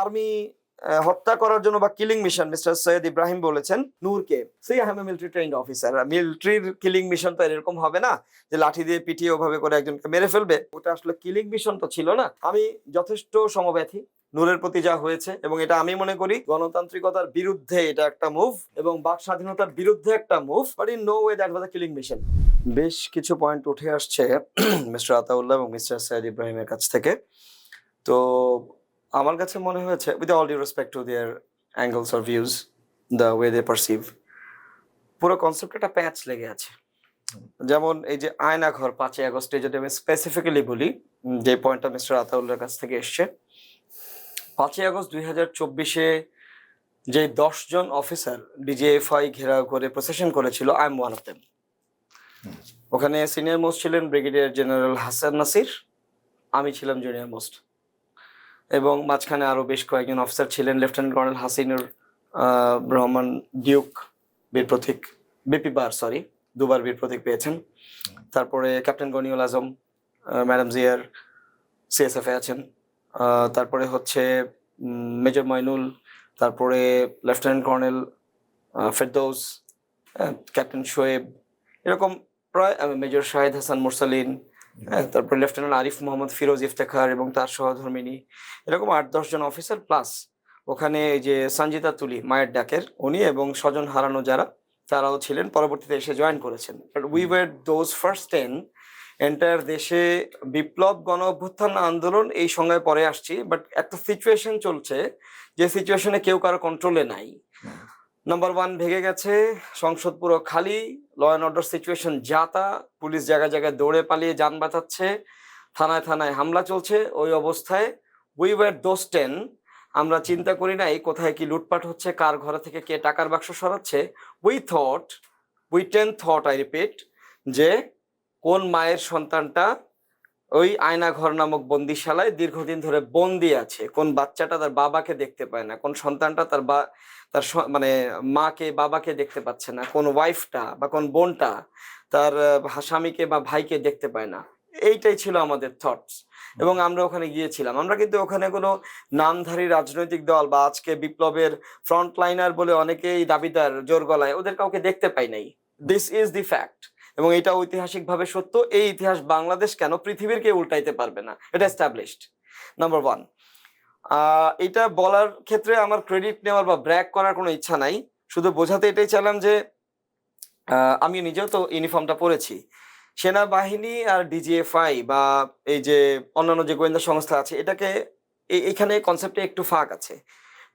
Army হত্যা করার জন্য বা killing mission mister Syed Ibrahim বলেছেন নূরকে। সেই I am military trained officer মিলিটারির কিলিং মিশন তো এরকম হবে না যে লাঠি দিয়ে পিটিয়ে ওভাবে করে একজনকে মেরে ফেলবে। ওটা আসলে কিলিং মিশন তো ছিল না। আমি যথেষ্ট সমব্যথী নূরের প্রতি যা হয়েছে এবং এটা আমি মনে করি, গণতান্ত্রিকতার বিরুদ্ধে এটা একটা মুভ এবং বাক স্বাধীনতার বিরুদ্ধে একটা move but in no way that was killing mission বেশ কিছু পয়েন্ট উঠে আসছে মিস্টার আতাউল্লাহ এবং মিস্টার সৈয়দ ইব্রাহিমের কাছ থেকে। তো আমার কাছে মনে হয়েছে with all due respect to their angles or views the way they perceive পুরো কনসেপ্ট একটা প্যাচ লেগে আছে। যেমন এই যে আয়না ঘর পাঁচই আগস্টে, যদি আমি স্পেসিফিক্যালি বলি যে পয়েন্টটা মিস্টার আতাউল্লার কাছ থেকে এসছে, পাঁচই আগস্ট দুই হাজার চব্বিশে যে দশজন অফিসার ডিজিএফআই ঘেরাও করে প্রসেশন করেছিল I am one of them ওখানে সিনিয়র মোস্ট ছিলেন ব্রিগেডিয়ার জেনারেল হাসান নাসির আমি ছিলাম জুনিয়র মোস্ট এবং মাঝখানে আরও বেশ কয়েকজন অফিসার ছিলেন lieutenant colonel Hasinur Rahman Duke, Bir Protik BP বার সরি দুবার বীর প্রতীক পেয়েছেন। তারপরে ক্যাপ্টেন গনিউল আজম ম্যাডাম জিয়ার সিএসএফ আছেন। তারপরে হচ্ছে মেজর মাইনুল তারপরে lieutenant colonel Ferdous captain Shoaib এরকম প্রায় মেজর শাহেদ হাসান মুরসালিন হ্যাঁ, তারপরে লেফটেন্যান্ট আরিফ মোহাম্মদ ফিরোজ ইফতেখার এবং তার সহধর্মিনী এরকম আট দশ জন অফিসার প্লাস ওখানে এই যে সঞ্জিতা তুলি মায়ের ডাকের উনি এবং স্বজন হারানো যারা তারাও ছিলেন পরবর্তীতে এসে জয়েন করেছেন। But we were those first ten entire দেশে বিপ্লব গণ অভ্যুত্থান আন্দোলন এই সংজ্ঞায় পরে আসছি বাট একটা সিচুয়েশন চলছে যে সিচুয়েশনে কেউ কারও কন্ট্রোলে নাই। নাম্বার ওয়ান ভেঙে গেছে, সংসদ পুরো খালি ল অ্যান্ড অর্ডার সিচুয়েশন যাতা পুলিশ জায়গায় জায়গায় দৌড়ে পালিয়ে যান বাঁচাচ্ছে, থানায় থানায় হামলা চলছে, ওই অবস্থায় উই ওয়ার দোজ টেন আমরা চিন্তা করি নাই কোথায় কি লুটপাট হচ্ছে, কার ঘরে থেকে কে টাকার বাক্স সরাচ্ছে we thought we ten thought I repeat যে কোন মায়ের সন্তানটা ওই আয়নাঘর নামক বন্দিশালায় দীর্ঘদিন ধরে বন্দি আছে। কোন বাচ্চাটা তার বাবাকে দেখতে পায় না, কোন সন্তানটা তার বা, তার মানে মাকে, বাবাকে দেখতে পাচ্ছে না, কোন ওয়াইফটা বা কোন বোনটা তার স্বামীকে বা ভাইকে দেখতে পায় না। এইটাই ছিল আমাদের থটস এবং আমরা ওখানে গিয়েছিলাম। আমরা কিন্তু ওখানে কোনো নামধারী রাজনৈতিক দল বা আজকে বিপ্লবের ফ্রন্ট লাইনার বলে অনেকেই দাবিদার, জোর গলায় ওদের কাউকে দেখতে পাই নাই। দিস ইজ দি ফ্যাক্ট এবং এটা ঐতিহাসিকভাবে সত্য, এই ইতিহাস বাংলাদেশ কেন পৃথিবীর কেউ উল্টাইতে পারবে না? এটা এস্টাবলিশড নাম্বার ওয়ান এটা বলার ক্ষেত্রে আমার ক্রেডিট নেওয়ার বা ব্র্যাক করার কোনো ইচ্ছা নাই। শুধু বোঝাতে এটাই চাইলাম যে আমি নিজেও তো ইউনিফর্মটা পরেছি। সেনাবাহিনী আর ডিজিএফআই বা এই যে অন্যান্য যে গোয়েন্দা সংস্থা আছে, এটাকে এখানে কনসেপ্টে একটু ফাঁক আছে।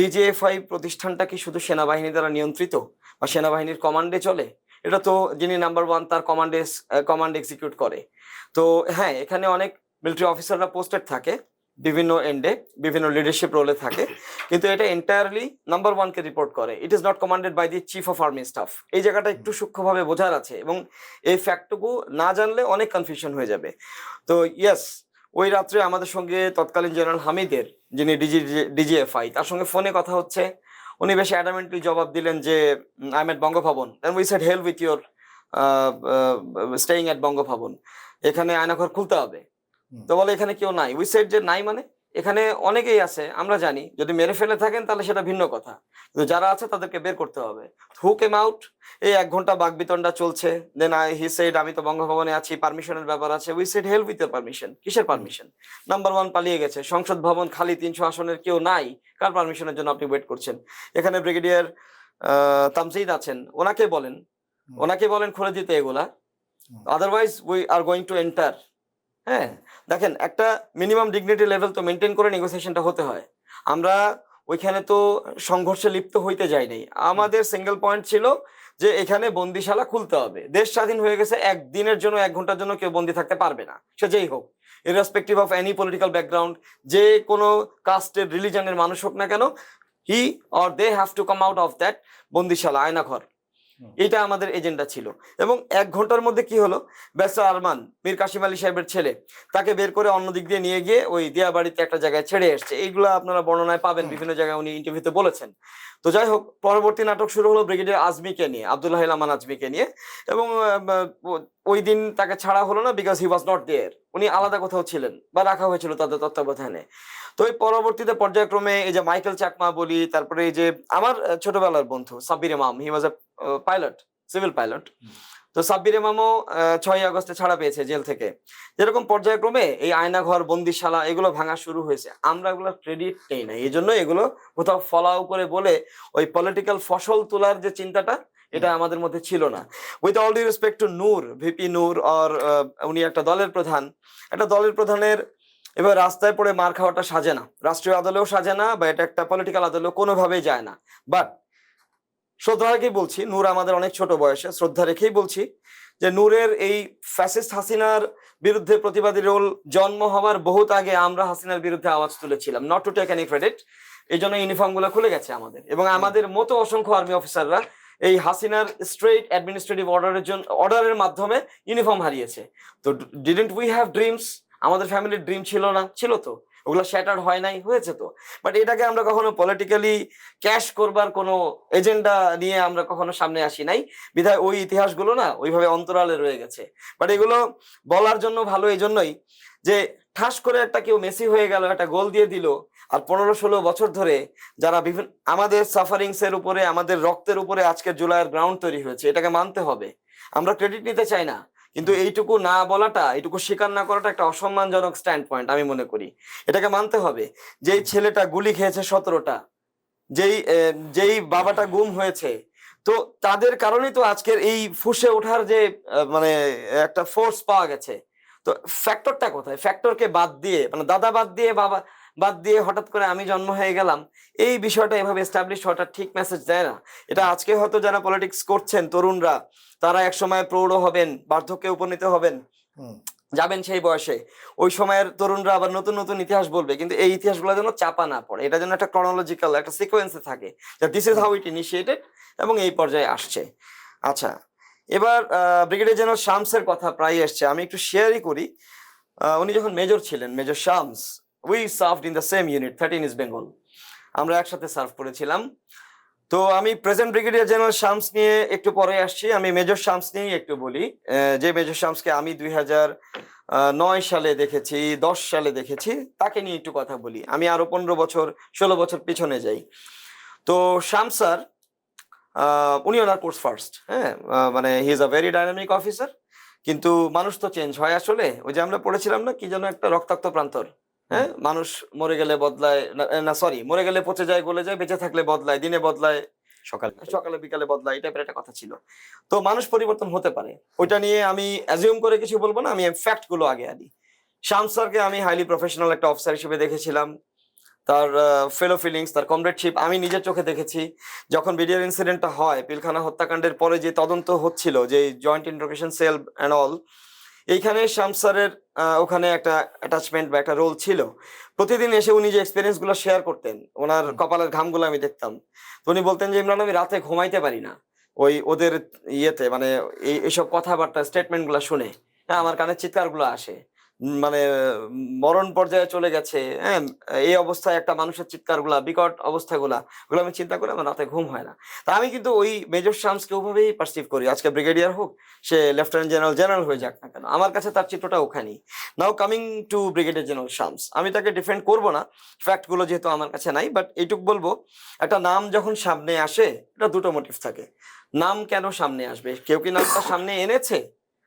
ডিজিএফআই প্রতিষ্ঠানটা কি শুধু সেনাবাহিনী দ্বারা নিয়ন্ত্রিত বা সেনাবাহিনীর কমান্ডে চলে? এটা তো যিনি নাম্বার ওয়ান তার কমান্ডে কমান্ড এক্সিকিউট করে। তো হ্যাঁ এখানে অনেক মিলিটারি অফিসাররা পোস্টেড থাকে বিভিন্ন এন্ডে বিভিন্ন লিডারশিপ রোলে থাকে কিন্তু এটা এন্টায়ারলি নাম্বার ওয়ানকে রিপোর্ট করে। It is not commanded by the chief of army staff এই জায়গাটা একটু সূক্ষ্মভাবে বোঝার আছে এবং এই ফ্যাক্টটুকু না জানলে অনেক কনফিউশন হয়ে যাবে। তো ইয়েস ওই রাত্রে আমাদের সঙ্গে তৎকালীন জেনারেল হামিদের যিনি ডিজি ডিজিএফআই তার সঙ্গে ফোনে কথা হচ্ছে। উনি বেশি অ্যাডামেন্টলি জবাব দিলেন যে I am at Bangabhaban. Then we said help with your staying at Bangabhaban. এখানে আয়নাঘর খুলতে হবে। তো বলে এখানে কেউ নাই। উই সেড যে নাই মানে? এখানে অনেকেই আছে আমরা জানি। যদি মেরে ফেলে থাকেন তাহলে সেটা ভিন্ন কথা। কিন্তু যারা আছে তাদেরকে বের করতে হবে। হু কেম আউট এই এক ঘণ্টা বাগবিতণ্ডা চলছে। দেন আই হি সেড আমি তো বঙ্গভবনে আছি পারমিশনের ব্যাপার আছে। We said help with permission কিসের পারমিশন নাম্বার ওয়ান পালিয়ে গেছে। সংসদ ভবন খালি তিনশো আসনের কেউ নাই। কার পারমিশনের জন্য আপনি ওয়েট করছেন? এখানে ব্রিগেডিয়ার তামসিদ আছেন। ওনাকে বলেন। ওনাকে বলেন খুলে দিতে এগুলা otherwise we are going to enter হ্যাঁ? দেখেন, একটা মিনিমাম ডিগনিটি লেভেল তো মেনটেন করে নেগোসিয়েশনটা হতে হয়। আমরা ওইখানে তো সংঘর্ষে লিপ্ত হইতে যাই নাই। আমাদের সিঙ্গেল পয়েন্ট ছিল যে এখানে বন্দিশালা খুলতে হবে। দেশ স্বাধীন হয়ে গেছে, একদিনের জন্য, এক ঘণ্টার জন্য কেউ বন্দি থাকতে পারবে না। সে যেই হোক irrespective of any political background যে কোনো কাস্টের রিলিজনের মানুষ হোক না কেন he or they have to come out of that বন্দিশালা, Aynaghar. এটা আমাদের এজেন্ডা ছিল। এবং এক ঘণ্টার মধ্যে কি হলো? ব্যস্ত আরমান মীর কাশিম আলী সাহেবের ছেলে তাকে বের করে অন্য দিক দিয়ে নিয়ে গিয়ে ওই দিয়া বাড়িতে একটা জায়গায় ছেড়ে এসছে। এইগুলো আপনারা বর্ণনায় পাবেন বিভিন্ন জায়গায় উনি ইন্টারভিউতে বলেছেন। তো যাই হোক পরবর্তী নাটক শুরু হলো ব্রিগেডিয়ার আজমিকে নিয়ে আবদুল্লাহ আমান আজমিকে নিয়ে। এবং ওই দিন তাকে ছাড়া হলো না because he was not there উনি আলাদা কোথাও ছিলেন বা রাখা হয়েছিল তাদের তত্ত্বাবধানে। তো এই পরবর্তীতে পর্যায়ক্রমে এই যে মাইকেল চাকমা বলি তারপরে এই যে আমার ছোটবেলার বন্ধু Sabbir Imam he was a pilot civil pilot তো সাব্বির ইমামও ছয় আগস্টে ছাড়া পেয়েছে জেল থেকে। যেরকম পর্যায়ক্রমে এই আয়নাঘর বন্দিশালা এগুলো ভাঙা শুরু হয়েছে। আমরা এগুলো ক্রেডিট নেই না। এই জন্য এগুলো কোথাও ফলাও করে বলে ওই পলিটিক্যাল ফসল তোলার যে চিন্তাটা এটা আমাদের মধ্যে ছিল না। With all the respect to Nur VP Nur or উনি একটা দলের প্রধান একটা দলের প্রধানের এবার রাস্তায় পড়ে মার খাওয়াটা সাজে না। রাষ্ট্রীয় আদলেও সাজে না বা এটা একটা পলিটিক্যাল আদলেও কোনোভাবেই যায় না। বাট শ্রদ্ধা রেখেই বলছি নূর আমাদের অনেক ছোট বয়সে শ্রদ্ধা রেখেই বলছি যে নূরের এই ফ্যাসিস্ট হাসিনার বিরুদ্ধে প্রতিবাদী রোল জন্ম হওয়ার বহুত আগে আমরা হাসিনার বিরুদ্ধে আওয়াজ তুলেছিলাম not to take any credit এই জন্য ইউনিফর্মগুলো খুলে গেছে আমাদের। এবং আমাদের মতো অসংখ্য আর্মি অফিসাররা এই হাসিনার স্ট্রেট অ্যাডমিনিস্ট্রেটিভ অর্ডারের জন্য অর্ডারের মাধ্যমে ইউনিফর্ম হারিয়েছে। তো ডিডেন্ট উই হ্যাভ ড্রিমস আমাদের ফ্যামিলির ড্রিম ছিল না, ছিল তো। ওগুলো শ্যাটার্ড হয় নাই, হয়েছে তো। বাট এটাকে আমরা কখনো পলিটিক্যালি ক্যাশ করবার কোনো এজেন্ডা নিয়ে আমরা কখনো সামনে আসি নাই। বিধায় ওই ইতিহাসগুলো না ওইভাবে অন্তরালে রয়ে গেছে। বাট এগুলো বলার জন্য ভালো এই জন্যই যে ঠাস করে একটা কেউ মেসি হয়ে গেল, একটা গোল দিয়ে দিল আর পনেরো ষোলো বছর ধরে যারা বিভিন্ন আমাদের সাফারিংস এর উপরে, আমাদের রক্তের উপরে আজকে জুলাইয়ের গ্রাউন্ড তৈরি হয়েছে, এটাকে মানতে হবে। আমরা ক্রেডিট নিতে চাই না, কিন্তু এইটুকু না বলাটা, এইটুকু স্বীকার না করাটা একটা অসম্মানজনক স্ট্যান্ড পয়েন্ট আমি মনে করি। এটাকে মানতে হবে, যেই ছেলেটা গুলি খেয়েছে সতেরোটা, যেই যেই বাবাটা গুম হয়েছে, তো তাদের কারণেই তো আজকের এই ফুসে ওঠার যে মানে একটা ফোর্স পাওয়া গেছে। তো ফ্যাক্টরটা কোথায়? ফ্যাক্টরকে বাদ দিয়ে মানে দাদা বাদ দিয়ে বাবা বাদ দিয়ে হঠাৎ করে আমি জন্ম হয়ে গেলাম এই বিষয়টা এভাবে এস্টাবলিশ হওয়াটা ঠিক মেসেজ দেয় না। এটা আজকে হয়তো যারা পলিটিক্স করছেন তরুণরা তারা একসময় প্রৌঢ় হবেন বার্ধক্যে উপনীত হবেন যাবেন সেই বয়সে। ওই সময়ের তরুণরা আবার নতুন নতুন ইতিহাস বলবে কিন্তু এই ইতিহাসগুলো যেন চাপা না পড়ে। এটা যেন একটা ক্রনোলজিক্যাল একটা সিকোয়েন্সে থাকে this is how it initiated এবং এই পর্যায়ে আসছে। আচ্ছা এবার ব্রিগেডিয়ার জেনারেল শামসের কথা প্রায় এসছে। আমি একটু শেয়ারই করি। উনি যখন মেজর ছিলেন major Shams we served in the same unit thirteen east Bengal আমরা একসাথে সার্ভ করেছিলাম। তো আমি প্রেজেন্ট ব্রিগেডিয়ার জেনারেল শামস নিয়ে একটু পরে আসছি। আমি মেজর শামস নিয়েই একটু বলি। যে মেজর শামসকে আমি দুই হাজার নয় সালে দেখেছি, দশ সালে দেখেছি, তাকে নিয়ে একটু কথা বলি। আমি আরও পনেরো বছর, ষোলো বছর পিছনে যাই। তো শামস স্যার উনি ওনার কোর্স ফার্স্ট হ্যাঁ? মানে he is a very dynamic officer কিন্তু মানুষ তো চেঞ্জ হয় আসলে। ওই যে আমরা পড়েছিলাম না, কি যেন একটা রক্তাক্ত প্রান্তর। হ্যাঁ? মানুষ মরে গেলে বদলায় না- সরি মরে গেলে পচে যায় গলে যায় বেঁচে থাকলে বদলায় দিনে বদলায় সকাল। সকালে বিকালে বদলায় এই টাইপের একটা কথা ছিল। তো মানুষ পরিবর্তন হতে পারে। ওইটা নিয়ে আমি অ্যাজিউম করে কিছু বলব না আমি ফ্যাক্টগুলো আগে আনি। শাম স্যারকে আমি হাইলি প্রফেশনাল একটা অফিসার হিসেবে দেখেছিলাম। তার ফেলো ফিলিংস তার কমরেডশিপ আমি নিজের চোখে দেখেছি। যখন বিডিআর ইনসিডেন্টটা হয় পিলখানা হত্যাকাণ্ডের পরে যে তদন্ত হচ্ছিল যে joint interrogation cell and all এইখানে শামসারের ওখানে একটা অ্যাটাচমেন্ট বা একটা রোল ছিল। প্রতিদিন এসে উনি যে এক্সপিরিয়েন্সগুলো শেয়ার করতেন ওনার। কপালের ঘামগুলো আমি দেখতাম। তো উনি বলতেন যে ইমরান আমি রাতে ঘুমাইতে পারি না। ওই ওদের ইয়েতে মানে এই এইসব কথাবার্তা স্টেটমেন্টগুলা শুনে হ্যাঁ আমার কানের চিৎকারগুলো আসে। মানে মরণ পর্যায়ে চলে গেছে হ্যাঁ এই অবস্থায় একটা মানুষের চিৎকারগুলা বিকট অবস্থাগুলা, ওগুলো আমি চিন্তা করে আমার রাতে ঘুম হয় না। তা আমি কিন্তু ওই মেজর শামসকে ওভাবেই পারসিভ করি। আজকে ব্রিগেডিয়ার হোক, সে লেফটেন্যান্ট জেনারেল জেনারেল হয়ে যাক না কেন। আমার কাছে তার চিত্রটা ওখানেই। Now coming to brigadier general Shams. আমি তাকে ডিফেন্ড করব না। ফ্যাক্টগুলো যেহেতু আমার কাছে নাই বাট এইটুক বলব, একটা নাম যখন সামনে আসে, এটা দুটো মোটিভ থাকে। নাম কেন সামনে আসবে? কেউ কি নামটা সামনে এনেছে?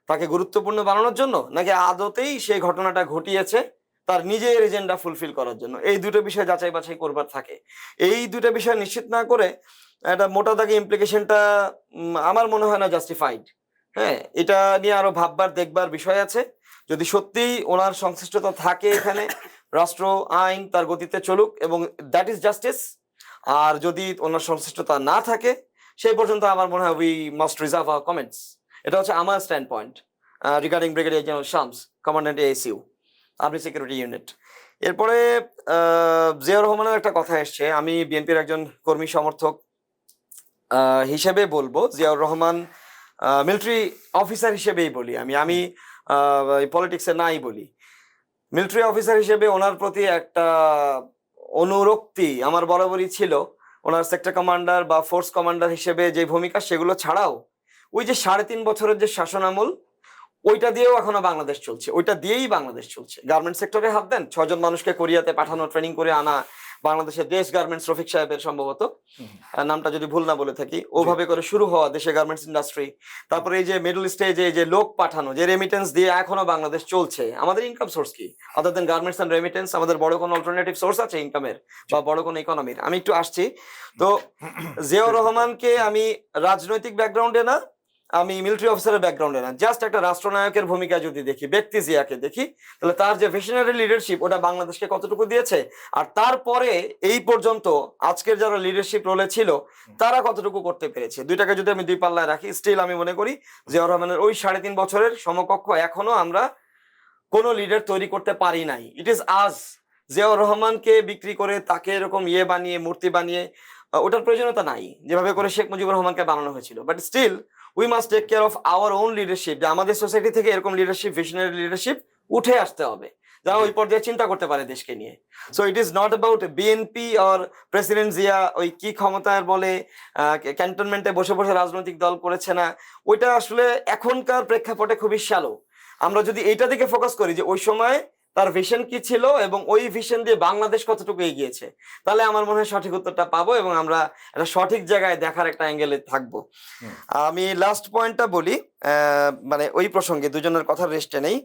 তাকে গুরুত্বপূর্ণ বানানোর জন্য নাকি আদতেই সেই ঘটনাটা ঘটিয়েছে তার নিজের এজেন্ডা ফুলফিল করার জন্য? এই দুটো বিষয় যাচাই বাছাই করবার থাকে। এই দুটো বিষয় নিশ্চিত না করে একটা মোটা দাগে ইমপ্লিকেশনটা আমার মনে হয় না জাস্টিফাইড হ্যাঁ এটা নিয়ে আরও ভাববার, দেখবার বিষয় আছে। যদি সত্যিই ওনার সংশ্লিষ্টতা থাকে এখানে, রাষ্ট্র, আইন তার গতিতে চলুক এবং দ্যাট ইজ জাস্টিস আর যদি ওনার সংশ্লিষ্টতা না থাকে, সেই পর্যন্ত আমার মনে হয় we must reserve our comments এটা হচ্ছে আমার stand point regarding brigadier general Shams commandant ASU army security unit এরপরে জিয়াউর রহমানের একটা কথা এসছে, আমি বিএনপির একজন কর্মী সমর্থক হিসেবে বলব, জিয়াউর রহমান মিলিটারি অফিসার হিসেবেই বলি আমি আমি পলিটিক্সে নাই বলি। মিলিটারি অফিসার হিসেবে ওনার প্রতি একটা অনুরক্তি আমার বরাবরই ছিল, ওনার সেক্টর কমান্ডার বা ফোর্স কমান্ডার হিসেবে যে ভূমিকা, সেগুলো ছাড়াও ওই যে সাড়ে তিন বছরের যে শাসন আমল ওইটা দিয়েও এখনও বাংলাদেশ চলছে। ওইটা দিয়েই বাংলাদেশ চলছে। গার্মেন্ট সেক্টরে হাত দেন। ছজন মানুষকে কোরিয়াতে পাঠানো ট্রেনিং করে আনা বাংলাদেশের দেশ গার্মেন্টস রফিক সাহেবের সম্ভবত। নামটা যদি ভুল না বলে থাকি ওভাবে করে শুরু হওয়া দেশে গার্মেন্টস ইন্ডাস্ট্রি তারপরে এই যে মিডল স্টেজে যে লোক পাঠানো যে রেমিটেন্স দিয়ে এখনও বাংলাদেশ চলছে। আমাদের ইনকাম সোর্স কি? Other then garments and remittance আমাদের বড় কোনো অল্টারনেটিভ সোর্স আছে ইনকামের বা বড় কোনো ইকোনমির আমি একটু আসছি। তো জিয়াউর রহমানকে আমি রাজনৈতিক ব্যাকগ্রাউন্ডে না আমি মিলিটারি অফিসারের ব্যাকগ্রাউন্ডে না জাস্ট একটা রাষ্ট্রনায়কের ভূমিকা যদি দেখি, ব্যক্তি জিয়াকে দেখি, তাহলে তার যে ভিশনারি লিডারশিপ ওটা বাংলাদেশকে কতটুকু দিয়েছে? আর তারপরে এই পর্যন্ত আজকের যারা লিডারশিপ রোলে ছিল, তারা কতটুকু করতে পেরেছে? দুইটাকে যদি আমি দুই পাল্লায় রাখি স্টিল আমি মনে করি জিয়াউর রহমানের ওই সাড়ে তিন বছরের সমকক্ষ এখনও আমরা কোনো লিডার তৈরি করতে পারি নাই। ইট ইজ আজ জিয়াউর রহমানকে বিক্রি করে তাকে এরকম ইয়ে বানিয়ে, মূর্তি বানিয়ে ওটার প্রয়োজনীয়তা নাই। যেভাবে করে শেখ মুজিবুর রহমানকে বানানো হয়েছিল। But still we must take care of our own leadership যে আমাদের সোসাইটি থেকে এরকম লিডারশিপ ভিশনারি লিডারশিপ উঠে আসতে হবে। যারা ওই পর্যায়ে চিন্তা করতে পারে দেশকে নিয়ে। So it is not about BNP or president Zia ওই কি ক্ষমতার বলে ক্যান্টনমেন্টে বসে বসে রাজনৈতিক দল করেছে না ওইটা আসলে এখনকার প্রেক্ষাপটে খুবই শ্যালো আমরা যদি এইটা দিকে ফোকাস করি যে ওই সময় তার ভিশন কি ছিল এবং ওই ভিশন দিয়ে বাংলাদেশ কতটুকু এগিয়েছে? তাহলে আমার মনে হয় সঠিক উত্তরটা পাবো এবং আমরা একটা সঠিক জায়গায় দেখার একটা অ্যাঙ্গেলে থাকব। আমি লাস্ট পয়েন্টটা বলি মানে ওই প্রসঙ্গে দুজনের কথা রেস্টে নেই।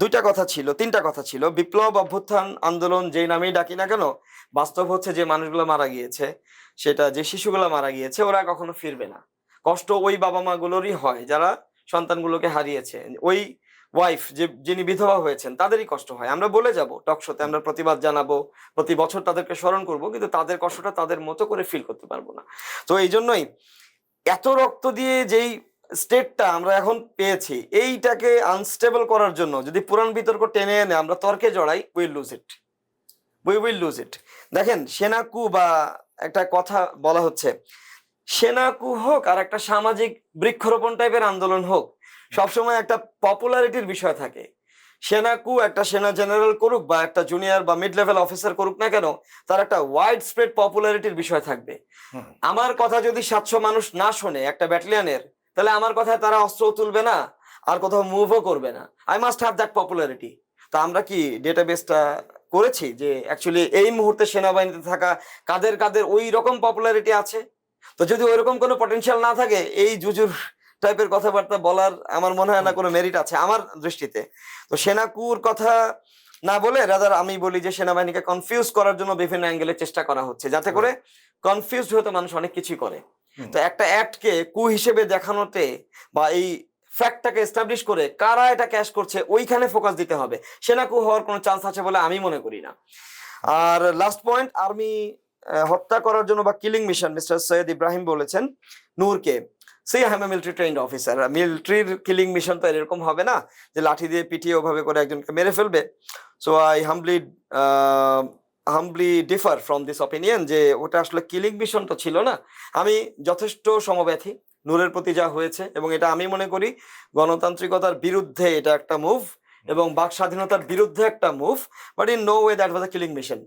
দুইটা কথা ছিল তিনটা কথা ছিল। বিপ্লব অভ্যুত্থান আন্দোলন যেই নামেই ডাকি না কেন বাস্তব হচ্ছে যে মানুষগুলো মারা গিয়েছে সেটা যে শিশুগুলো মারা গিয়েছে ওরা কখনো ফিরবে না। কষ্ট ওই বাবা মা গুলোরই হয় যারা সন্তানগুলোকে হারিয়েছে। ওই ওয়াইফ যে, যিনি বিধবা হয়েছেন, তাদেরই কষ্ট হয়। আমরা বলে যাব টকশোতে আমরা প্রতিবাদ জানাব, প্রতি বছর তাদেরকে স্মরণ করব, কিন্তু তাদের কষ্টটা তাদের মতো করে ফিল করতে পারব না। তো এই জন্যই এত রক্ত দিয়ে যেই স্টেটটা আমরা এখন পেয়েছি, এইটাকে আনস্টেবল করার জন্য যদি পুরাণ বিতর্ক টেনে এনে আমরা তর্কে জড়াই will lose it we will lose it দেখেন, সেনাকু বা একটা কথা বলা হচ্ছে, সেনাকু হোক আর একটা সামাজিক বৃক্ষরোপণ টাইপের আন্দোলন হোক সবসময় একটা পপুলারিটির বিষয় থাকে। সেনাকু একটা সেনা জেনারেল করুক বা একটা জুনিয়র বা মিড লেভেল অফিসার করুক না কেন তার একটা ওয়াইড স্প্রেড পপুলারিটির বিষয় থাকবে। আমার কথা যদি সাতশো মানুষ না শোনে একটা ব্যাটালিয়নের তাহলে আমার কথায় তারা অস্ত্র তুলবে না আর কোথাও মুভও করবে না। I must have that popularity তা আমরা কি ডেটাবেসটা করেছি যে অ্যাকচুয়ালি এই মুহূর্তে সেনাবাহিনীতে থাকা কাদের কাদের ওই রকম পপুলারিটি আছে? তো যদি ওইরকম কোনো পটেনশিয়াল না থাকে এই জুজুর টাইপের কথাবার্তা বলার আমার মনে হয় না কোনো মেরিট আছে আমার দৃষ্টিতে। তো সেনাকুর কথা না বলে রাদার আমি বলি যে সেনাবাহিনীকে কনফিউজ করার জন্য বিভিন্ন অ্যাঙ্গেলে চেষ্টা করা হচ্ছে যাতে করে কনফিউজ হতে মানুষ অনেক কিছুই করে। তো একটা অ্যাক্টকে কু হিসেবে দেখানোতে বা এই ফ্যাক্টটাকে এস্টাবলিশ করে কারা এটা ক্যাশ করছে ওইখানে ফোকাস দিতে হবে। সেনাকু হওয়ার কোনো চান্স আছে বলে আমি মনে করি না। আর লাস্ট পয়েন্ট আর্মি হত্যা করার জন্য বা killing mission mister Syed Ibrahim বলেছেন নূরকে। সেই হ্যাম মিলিটারি ট্রেন্ড অফিসার মিলিটারির কিলিং মিশন তো এরকম হবে না যে লাঠি দিয়ে পিটিয়ে ওভাবে করে একজনকে মেরে ফেলবে। So I humbly humbly differ from this opinion যে ওটা আসলে কিলিং মিশন তো ছিল না। আমি যথেষ্ট সমব্যথী, নূরের প্রতি যা হয়েছে এবং এটা আমি মনে করি গণতান্ত্রিকতার বিরুদ্ধে এটা একটা মুভ এবং বাক স্বাধীনতার বিরুদ্ধে একটা move but in no way that was a killing mission